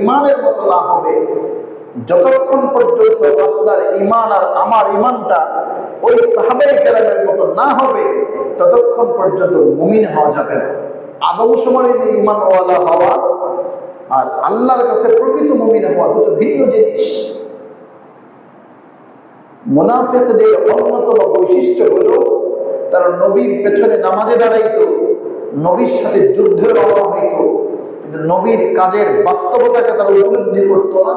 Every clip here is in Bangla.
ইমানের মতো না হবে। যতক্ষণ পর্যন্ত আপনার ইমান আর আমার ইমানটা ওই মতো না হবে, ততক্ষণ পর্যন্ত মুমিন হওয়া যাবে না। যে ইমানওয়ালা হওয়া আর আল্লাহর কাছে প্রকৃত মুমিন হওয়া দুটো ভিন্ন জিনিস। মুনাফেকদের অন্যতম বৈশিষ্ট্য হলো তারা নবীর পেছনে নামাজে দাঁড়াইতো, নবীর সাথে যুদ্ধে রওনা হইতো নবীর কাজের বাস্তবতাকে তারা উপলব্ধি করত না,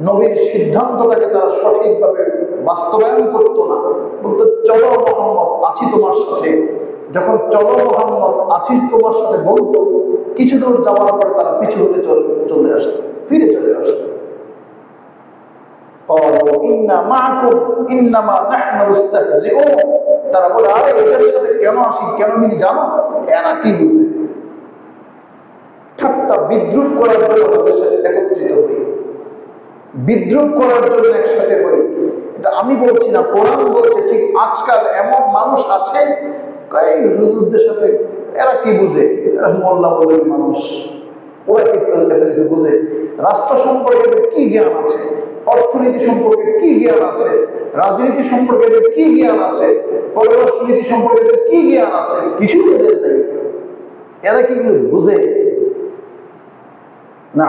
নবীর সিদ্ধান্তটাকে তারা সঠিকভাবে বাস্তবায়ন করত না। বলতো, চলো মোহাম্মদ, আছি তোমার সাথে। যখন, চলো মোহাম্মদ, আছি তোমার সাথে, বলতো কিছু দূর যাওয়ার পরে তারা পিছু হতে চলে আসত, ফিরে চলে আসত। তারা বলে, আরে, এদের সাথে কেন আসি, কেন মিলি, জানো? এরা কি বুঝে? ঠাট্টা বিদ্রুপ করার জন্য তাদের সাথে একত্রিত হই। বিদ্রুপ করার জন্য একসাথে হই। এটা আমি বলছি না, কোরআন বলছে, ঠিক আজকাল এমন মানুষ আছে হুজুরদের সাথে, এরা কি বুঝে? এরা মোল্লা মানুষ। ওরা কি বুঝে? রাষ্ট্র সম্পর্কে কি জ্ঞান আছে? অর্থনীতি সম্পর্কে কি জ্ঞান আছে? রাজনীতি সম্পর্কে কি জ্ঞান আছে? পররাষ্ট্রনীতি সম্পর্কে কি জ্ঞান আছে? কিছু এদের নেই। এরা কি বুঝে? না